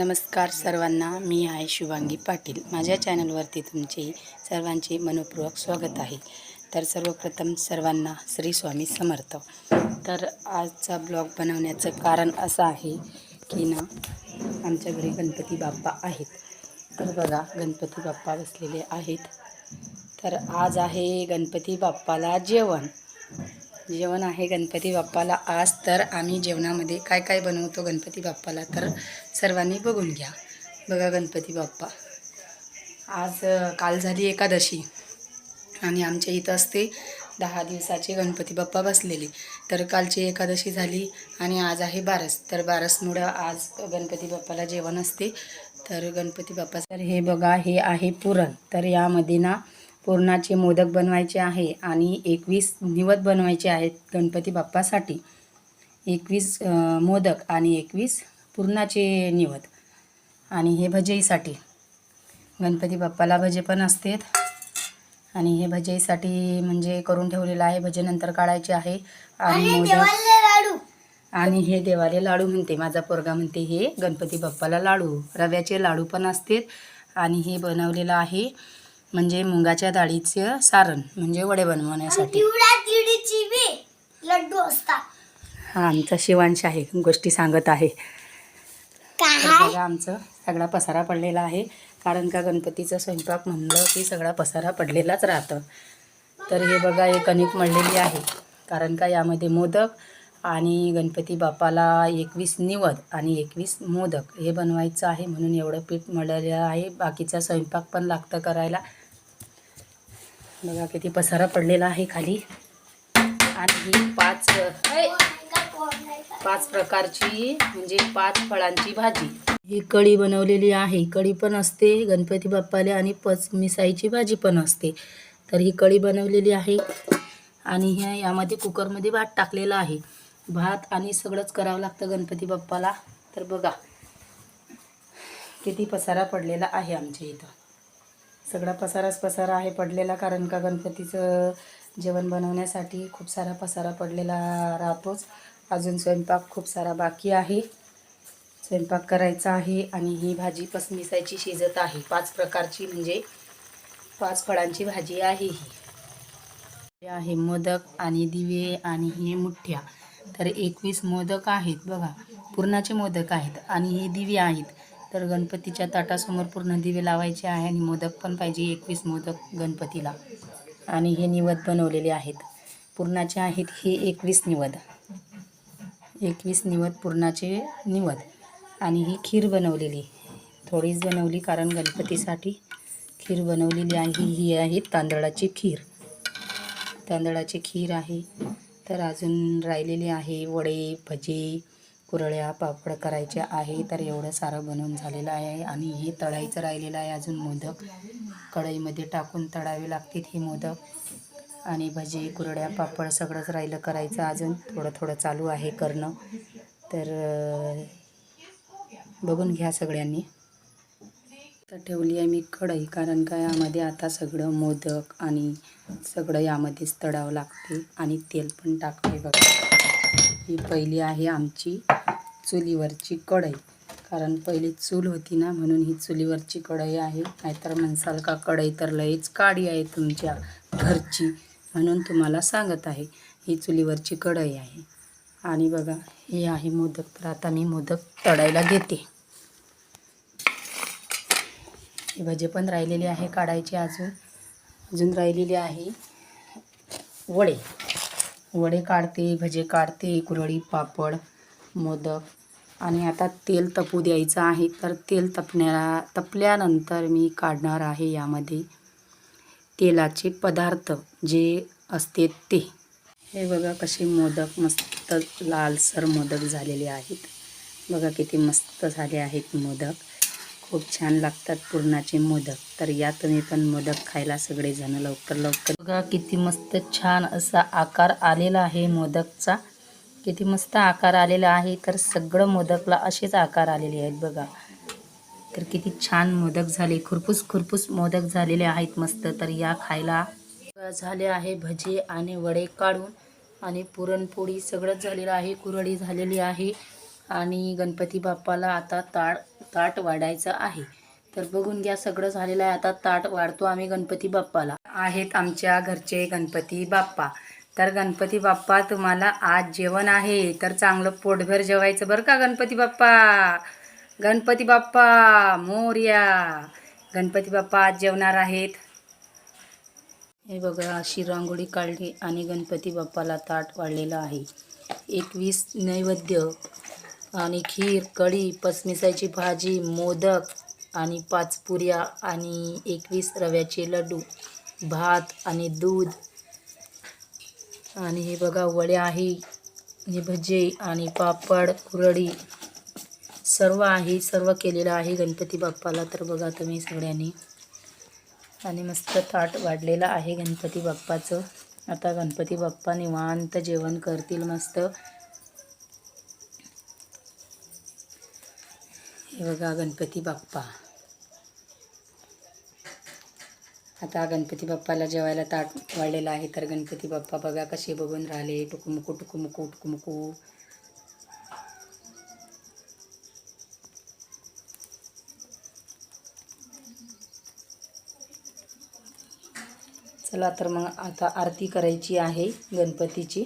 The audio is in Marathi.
नमस्कार सर्वांना मी आहे शुभांगी पाटील. माझ्या चॅनलवरती तुमचे सर्वांचे मनपूर्वक स्वागत आहे. तर सर्वप्रथम सर्वांना श्री स्वामी समर्थ. तर आजचा ब्लॉग बनवण्याचं कारण असं आहे की ना आमच्या घरी गणपती बाप्पा आहेत. तर बघा गणपती बाप्पा बसलेले आहेत. तर आज आहे गणपती बाप्पाला जेवण. जेवण आहे गणपती बाप्पाला. आज तर आम्ही जेवणामध्ये काय काय बनवतो गणपती बाप्पाला तर सर्वांनी बघून घ्या. बघा गणपती बाप्पा. आज काल झाली एकादशी आणि आमच्या इथं असते दहा दिवसाचे गणपती बाप्पा बसलेले. तर कालची एकादशी झाली आणि आज आहे बारस. तर बारसमुळं आज गणपती बाप्पाला जेवण असते. तर गणपती बाप्पा तर हे बघा हे आहे पुरण. तर यामध्ये ना पुरणाचे मोदक बनवायचे आहे आणि एकवीस निवत बनवायचे आहेत गणपती बाप्पासाठी. एकवीस मोदक आणि एकवीस पुरणाचे निवत. आणि हे भजेईसाठी गणपती बाप्पाला भजे पण असतात. आणि हे भजेईसाठी म्हणजे करून ठेवलेलं आहे. भजे नंतर काढायचे आहे. आणि मोदक आणि हे देवाले लाडू म्हणते. माझा पोरगा म्हणते हे गणपती बाप्पाला लाडू. रव्याचे लाडू पण असतात. आणि हे बनवलेलं आहे. म्हणजे मुगाच्या डाळीचं सारण म्हणजे वडे बनवण्यासाठी. लड्डू असतात. हा आमचा शिवांश आहे गोष्टी सांगत आहे. बघा आमचं सगळा पसारा पडलेला आहे. कारण का गणपतीचा स्वयंपाक म्हणलं की सगळा पसारा पडलेलाच राहतं. तर हे बघा हे कणिक मळलेली आहे. कारण का यामध्ये मोदक आणि गणपती बाप्पाला एकवीस निवद आणि एकवीस मोदक हे बनवायचं आहे म्हणून एवढं पीठ मळलेलं आहे. बाकीचा स्वयंपाक पण लागतं करायला. बघा किती पसारा पडलेला आहे खाली. आणि ही पाच पाच प्रकारची म्हणजे पाच फळांची भाजी. ही कढी बनवलेली आहे. कढी पण असते गणपती बाप्पाला आणि पच मिसाईची भाजी पण असते. तर ही कढी बनवलेली आहे. आणि ह्या यामध्ये कुकरमध्ये भात टाकलेला आहे. भात आणि सगळंच करावं लागतं गणपती बाप्पाला. तर बघा किती पसारा पडलेला आहे आमच्या इथं. सगळा पसाराच पसारा आहे पडलेला कारण का गणपतीचं जेवण बनवण्यासाठी खूप सारा पसारा पडलेला राहतोच. अजून स्वयंपाक खूप सारा बाकी आहे. स्वयंपाक करायचा आहे आणि ही भाजी पसमिसायची शिजत आहे. पाच प्रकारची म्हणजे पाच फळांची भाजी आहे ही. आहे मोदक आणि दिवे आणि हे मुठ्या तर एकवीस मोदक आहेत बघा. पुरणाचे मोदक आहेत आणि हे दिवे आहेत. तर गणपतीच्या ताटासमोर पूर्ण दिवे लावायचे आहे आणि मोदक पण पाहिजे एकवीस मोदक गणपतीला. आणि हे निवद बनवलेले आहेत. पुरणाचे आहेत हे एकवीस निवद. एकवीस निवद पुरणाचे निवद. आणि ही खीर बनवलेली. थोडीच बनवली कारण गणपतीसाठी खीर बनवलेली आहे. ही आहे तांदळाची खीर. तांदळाची खीर आहे. तर अजून राहिलेले आहे वडे भजे कुरळ्या पापड करायचे आहे तर एवढं सारं बनवून झालेलं आहे आणि हे तळायचं राहिलेलं आहे अजून मोदक. कढईमध्ये टाकून तळावे लागतील हे मोदक. आणि भजी कुरड्या पापड सगळंच राहिलं करायचं अजून. थोडं थोडं चालू आहे करणं. तर बघून घ्या सगळ्यांनी. तर ठेवली आहे मी कढई कारण का यामध्ये आता सगळं मोदक आणि सगळं यामध्येच तळावं लागते आणि तेल पण टाकते बघा. ही पहिली आहे आमची. चुलीवरची कढई. कारण पहिली चूल होती ना म्हणून ही चुलीवरची कढई आहे. नाहीतर म्हणसाल का कढई तर लईच काडी आहे तुमच्या घरची म्हणून तुम्हाला सांगत आहे ही चुलीवरची कढई आहे. आणि बघा हे आहे मोदक. तर आता मी मोदक तळायला घेते. हे भजे पण राहिलेले आहे काढायचे अजून. अजून राहिलेले आहे वडे. वडे काढते भजे काढते कुरळी पापड मोदक. आणि आता तेल तपू द्यायचं आहे तर तेल तपण्या तपल्यानंतर मी काढणार आहे यामध्ये तेलाचे पदार्थ जे असते ते. हे बघा कसे मोदक मस्त लालसर मोदक झालेले आहेत. बघा किती मस्त झाले आहेत मोदक. खूप छान लागतात पुरणाचे मोदक. तर या तुम्ही पण मोदक खायला सगळेजण लवकर लवकर. बघा किती मस्त छान असा आकार आलेला आहे मोदकचा. किती मस्त आकार आलेला आहे तर सगळं मोदकला असेच आकार आलेले आहेत बघा. तर किती छान मोदक झाले खुरपूस खुरपूस मोदक झालेले आहेत मस्त. तर या खायला झाले आहे भजे आणि वडे काढून आणि पुरणपोळी सगळंच झालेलं आहे कुरडी झालेली आहे. आणि गणपती बाप्पाला आता ताळ ताट वाढायचं आहे. तर बघून घ्या सगळं झालेलं आहे. आता ताट वाढतो आम्ही गणपती बाप्पाला. आहेत आमच्या घरचे गणपती बाप्पा. तर गणपती बाप्पा तुम्हाला आज जेवण आहे तर चांगलं पोटभर जेवायचं बरं का गणपती बाप्पा? गणपती बाप्पा मोर्या. गणपती बाप्पा आज जेवणार आहेत. हे बघा अशी रांगोळी काढली आणि गणपती बाप्पाला ताट वाढलेलं आहे. एकवीस नैवेद्य आणि खीर कढी पसमिसाची भाजी मोदक आणि पाच पुऱ्या आणि एकवीस रव्याचे लड्डू भात आणि दूध आणि हे बघा वड्या आहे आणि भजे आणि पापड कुरडी सर्व आहे सर्व केलेलं आहे गणपती बाप्पाला. तर बघा तुम्ही सगळ्यांनी. आणि मस्त ताट वाढलेलं आहे गणपती बाप्पाचं. आता गणपती बाप्पा निवांत जेवण करतील मस्त. हे बघा गणपती बाप्पा. आता गणपती बाप्पाला जेवायला ताट वाढलेलं आहे तर गणपती बाप्पा बघा कसे बघून राहिले. टुकुमुकू टुकुमुकू टुकुमुकू चला तर मग आता आरती करायची आहे गणपतीची.